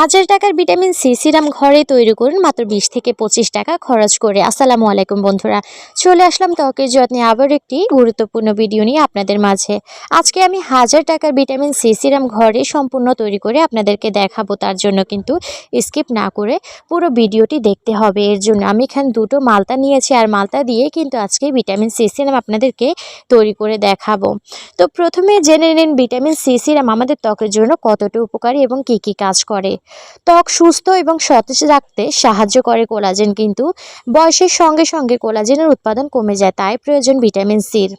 হাজার টাকার vitamin C serum ঘরে তৈরি করুন, মাত্র বিশ থেকে পঁচিশ টাকা খরচ করে। আসসালামু আলাইকুম বন্ধুরা। চলে আসলাম ত্বকের যত্নে আবার একটি গুরুত্বপূর্ণ ভিডিও নিয়ে আপনাদের মাঝে। আজকে আমি হাজার টাকার ভিটামিন সি সিরাম ঘরে সম্পূর্ণ তৈরি করে আপনাদেরকে দেখাবো, তার জন্য কিন্তু স্কিপ না করে পুরো ভিডিওটি দেখতে হবে। এর জন্য আমি এখানে দুটো মালতা নিয়েছি, আর মালতা দিয়ে কিন্তু আজকে ভিটামিন সি সিরাম আপনাদেরকে তৈরি করে দেখাবো। তো প্রথমে জেনে নিন ভিটামিন সি সিরাম আমাদের ত্বকের জন্য কতটা উপকারী এবং কী কী কাজ করে। ত্বক সুস্থ এবং সতেজ রাখতে সাহায্য করে কোলাজেন কিন্তু বয়সের সঙ্গে সঙ্গে কোলাজেনের উৎপাদন কমে যায়, তাই প্রয়োজন ভিটামিন সির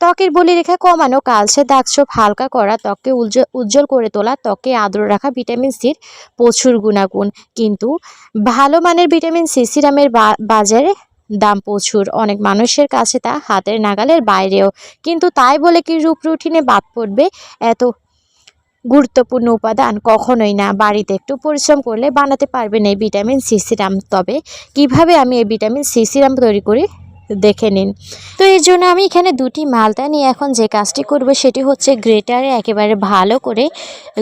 ত্বকের বলিরেখা কমানো, কালচে দাগছোপ হালকা করা, ত্বককে উজ্জ্বল করে তোলা ত্বকে আর্দ্র রাখা ভিটামিন সির প্রচুর গুণাগুণ। কিন্তু ভালো মানের ভিটামিন সি, সিরামের বাজারে দাম প্রচুর। অনেক মানুষের কাছে তা হাতের নাগালের বাইরেও। কিন্তু তাই বলে কি রূপ রুটিনে বাদ পড়বে? এত গুরুত্বপূর্ণ উপাদান কখনোই না। বাড়িতে একটু পরিশ্রম করলে বানাতে পারবেন এই ভিটামিন সি সিরাম। তবে কীভাবে আমি এই ভিটামিন সি সিরাম তৈরি করি? দেখে নিন। তো এই জন্য আমি এখানে দুটি মালটা নিয়ে এখন যে কাজটি করব সেটি হচ্ছে গ্রেটারে একেবারে ভালো করে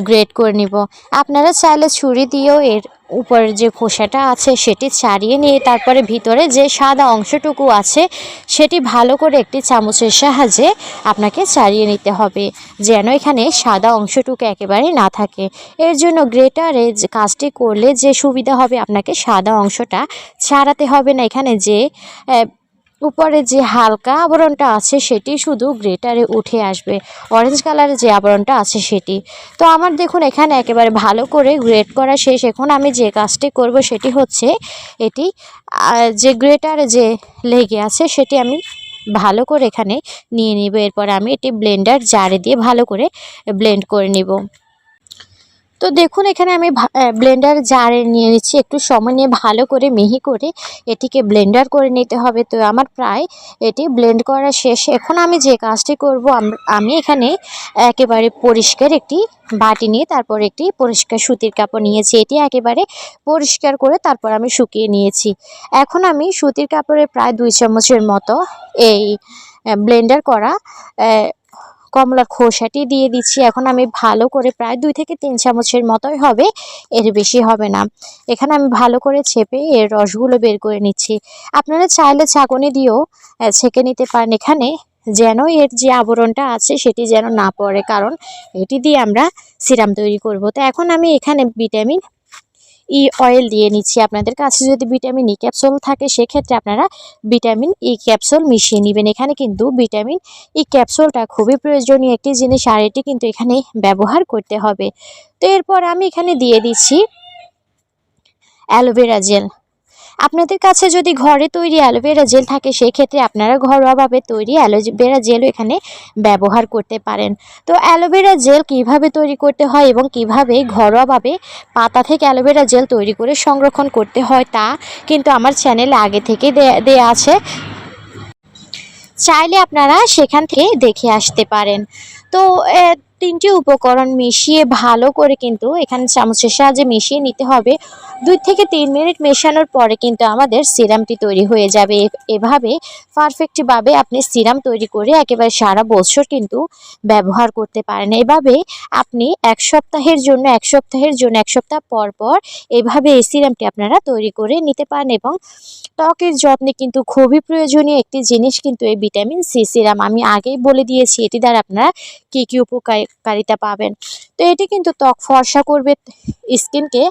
গ্রেট করে নিব। আপনারা চাইলে ছুরি দিয়েও এর উপরের যে খোসাটা আছে সেটি ছাড়িয়ে নিয়ে তারপরে ভিতরে যে সাদা অংশটুকু আছে সেটি ভালো করে একটি চামচের সাহায্যে আপনাকে ছাড়িয়ে নিতে হবে, যেন এখানে সাদা অংশটুকু একেবারে না থাকে। এর জন্য গ্রেটারে কাজটি করলে যে সুবিধা হবে আপনাকে সাদা অংশটা ছাড়াতে হবে না। এখানে যে উপরে যে হালকা আবরণটা আছে সেটি শুধু গ্রেটারে উঠে আসবে। অরেঞ্জ কালারের যে আবরণটা আছে সেটি। তো আমার দেখুন, এখানে একেবারে ভালো করে গ্রেট করা শেষ। এখন আমি যে কাজটি করব সেটি হচ্ছে এটি যে গ্রেটারে যে লেগে আছে সেটি আমি ভালো করে এখানে নিয়ে নিব। এরপর আমি এটি ব্লেন্ডার জারে দিয়ে ভালো করে ব্লেন্ড করে নিব। তো দেখুন, এখানে আমি ব্লেন্ডার জারে নিয়ে নিচ্ছি। একটু সময় নিয়ে ভালো করে মিহি করে এটিকে ব্লেন্ডার করে নিতে হবে। তো আমার প্রায় এটি ব্লেন্ড করা শেষ। এখন আমি যে কাজটি করব, আম- এখানে একেবারে পরিষ্কার একটি বাটি নিয়ে তারপর একটি পরিষ্কার সুতির কাপড় নিয়েছি। এটি একেবারে পরিষ্কার করে তারপর আমি শুকিয়ে নিয়েছি। এখন আমি সুতির কাপড়ে প্রায় দুই চামচের মতো এই ব্লেন্ডার করা কমলার খোসাটি দিয়ে দিচ্ছি। এখন আমি ভালো করে প্রায় দুই থেকে তিন চামচের মতোই হবে, এর বেশি হবে না। এখানে আমি ভালো করে ছেপে এর রসগুলো বের করে নিচ্ছি। আপনারা চাইলে ছাঁকনি দিয়েও ছেঁকে নিতে পারেন। এখানে যেন এর যে আবরণটা আছে, সেটি যেন না পড়ে, কারণ এটি দিয়ে আমরা সিরাম তৈরি করব। তো এখন আমি এখানে ভিটামিন ই অয়েল দিয়ে নিচ্ছি আপনাদের কাছে। যদি ভিটামিন ই ক্যাপসুল থাকে, সেক্ষেত্রে আপনারা ভিটামিন ই ক্যাপসুল মিশিয়ে নেবেন। এখানে কিন্তু ভিটামিন ই ক্যাপসুলটা খুবই প্রয়োজনীয় একটি জিনিস, আর এটি কিন্তু এখানে ব্যবহার করতে হবে। তো এরপর আমি এখানে দিয়ে দিচ্ছি অ্যালোভেরা জেল আপনাদের কাছে যদি ঘরে তৈরি অ্যালোভেরা জেল থাকে, সেক্ষেত্রে আপনারা ঘরোয়াভাবে তৈরি অ্যালোভেরা জেলও এখানে ব্যবহার করতে পারেন। তো অ্যালোভেরা জেল কীভাবে তৈরি করতে হয় এবং কীভাবে ঘরোয়াভাবে পাতা থেকে অ্যালোভেরা জেল তৈরি করে সংরক্ষণ করতে হয়, তা কিন্তু আমার চ্যানেলে আগে থেকে দেয়া আছে। চাইলে আপনারা সেখান থেকে দেখে আসতে পারেন। তো তিনটি উপকরণ মিশিয়ে ভালো করে কিন্তু এখানে চামচের সাহায্যে মিশিয়ে নিতে হবে। দুই থেকে তিন মিনিট মেশানোর পরে কিন্তু আমাদের সিরামটি তৈরি হয়ে যাবে। এভাবে পারফেক্টভাবে আপনি সিরাম তৈরি করে একেবারে সারা বছর কিন্তু ব্যবহার করতে পারেন। এভাবে আপনি এক সপ্তাহের জন্য, এক সপ্তাহের জন্য, এক সপ্তাহ পর পর এভাবে এই সিরামটি আপনারা তৈরি করে নিতে পারেন এবং ত্বকের যত্নে কিন্তু খুবই প্রয়োজনীয় একটি জিনিস কিন্তু এই ভিটামিন সি সিরাম। আমি আগেই বলে দিয়েছি, এটি দ্বারা আপনারা কী কী উপকারিতা পাবেন। তো এটি কিন্তু ত্বক ফর্সা করবে, স্কিনকে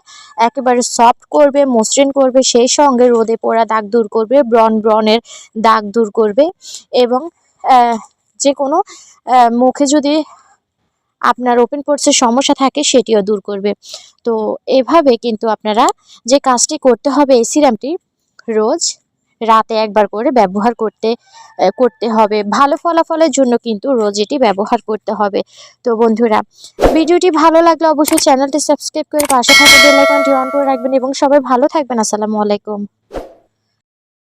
একেবারে সফট করবে, মসৃণ করবে, সেই সঙ্গে রোদে পোড়া দাগ দূর করবে, ব্রন ব্রনের দাগ দূর করবে এবং যে কোনো মুখে যদি আপনার ওপেন পোর্সের সমস্যা থাকে সেটিও দূর করবে। তো এভাবে কিন্তু আপনারা যে কাজটি করতে হবে এই সিরামটি রোজ রাতে একবার করে ব্যবহার করতে করতে হবে। ভালো ফলাফলের জন্য কিন্তু রোজ এটি ব্যবহার করতে হবে। তো বন্ধুরা, ভিডিওটি ভালো লাগলে অবশ্যই চ্যানেলটি সাবস্ক্রাইব করে পাশে থাকা বেলাইকনটি অন করে রাখবেন এবং সবাই ভালো থাকবেন। আসসালামু আলাইকুম।